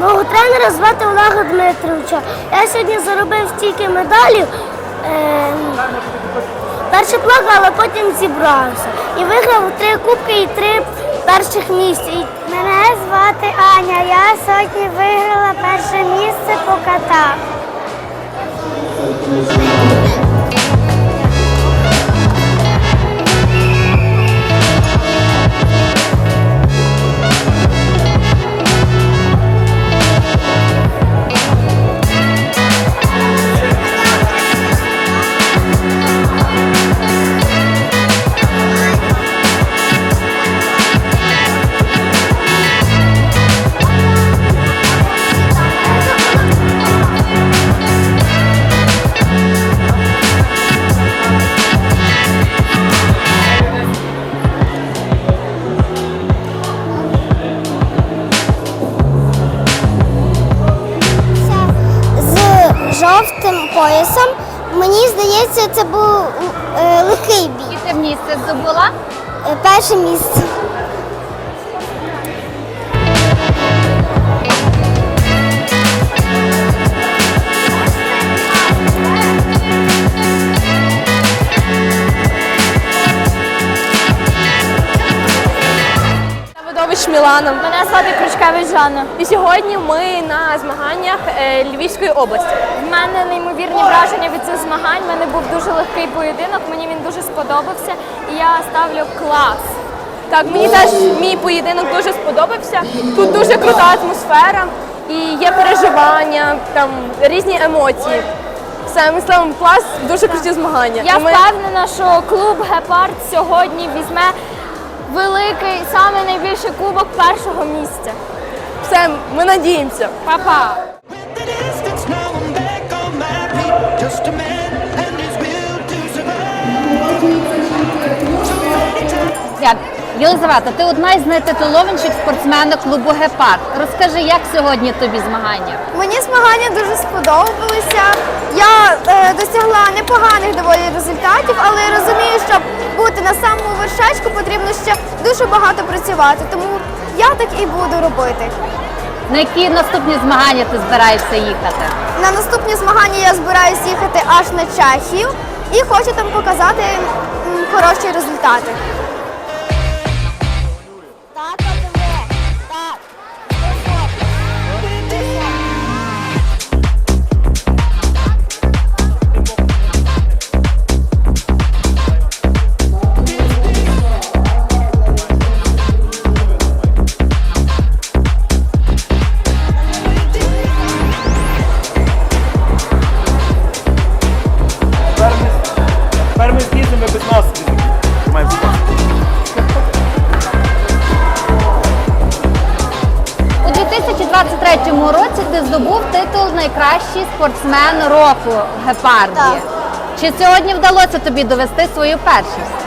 Мого тренера звати Олега Дмитровича. Я сьогодні заробив стільки медалів. Е, перше плакав, але потім зібрався. І виграв три кубки і три перших місця. Мене звати Аня. Я сьогодні виграла перше місце по катах. Thank you. Поясом. Мені здається, це був е, легкий бій. І це місце здобула? Е, перше місце. Мілана. Мене звати Крючкевич Жанна. І сьогодні ми на змаганнях е, Львівської області. В мене неймовірні враження від цих змагань. У мене був дуже легкий поєдинок, мені він дуже сподобався. І я ставлю клас. Так, мені теж мій поєдинок дуже сподобався. Тут дуже крута атмосфера і є переживання, там різні емоції. Все, ми ставимо клас, дуже круті змагання. Я ми- впевнена, що клуб Гепард сьогодні візьме великий, саме найбільший кубок першого місця. все, ми надіємося. Па-па! Єлизавета, ти одна із найтитулованіших спортсменок клубу Гепард. Розкажи, як сьогодні тобі змагання? Мені змагання дуже сподобалися. Я непоганих доволі результатів, але я розумію, щоб бути на самому вершечку, потрібно ще дуже багато працювати. Тому я так і буду робити. На які наступні змагання ти збираєшся їхати? На наступні змагання я збираюся їхати аж на Чехію і хочу там показати м, хороші результати. Спортсмен року в Гепарді. Так. Чи сьогодні вдалося тобі довести свою першість?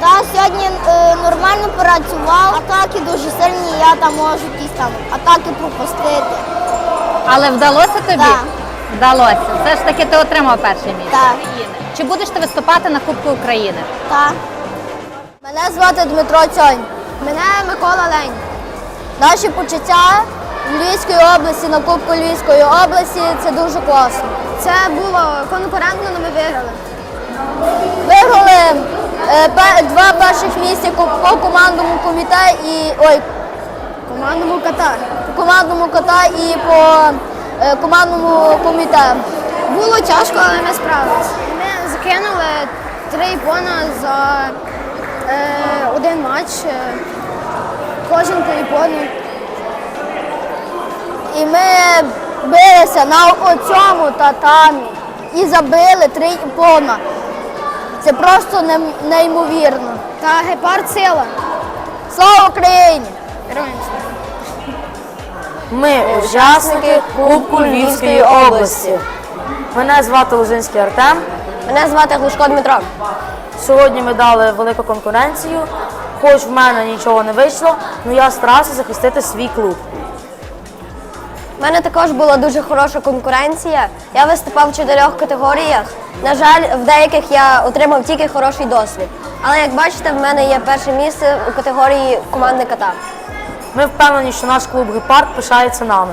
Та сьогодні е, нормально працював, атаки дуже сильні, я там можу якісь там атаки пропустити. Але вдалося тобі? Так. Вдалося. Все ж таки ти отримав перше місце. Так. Чи будеш ти виступати на Кубку України? Так. Мене звати Дмитро Цьонь. Мене Микола Лень. Наші почуття Львівської області на Кубку Львівської області це дуже класно. Це було конкурентно, але ми виграли. Виграли е, два перших місця по командному комітеті і ой, Командному Катар. по командному кота і по е, командному комітету. Було тяжко, але ми справилися. Ми закинули три іпона за е, один матч. е, Кожен по іпону. І ми билися на оцьому татамі і забили три іпона. Це просто неймовірно. Та гепард сила. Слава Україні! Героям слава. Ми учасники Кубку Львівської області. Мене звати Лозинський Артем. Мене звати Глушко Дмитро. Сьогодні ми дали велику конкуренцію. Хоч в мене нічого не вийшло, але я старався захистити свій клуб. У мене також була дуже хороша конкуренція. Я виступав в чотирьох категоріях. На жаль, в деяких я отримав тільки хороший досвід. Але як бачите, в мене є перше місце у категорії команди ката. Ми впевнені, що наш клуб Гепард пишається нами.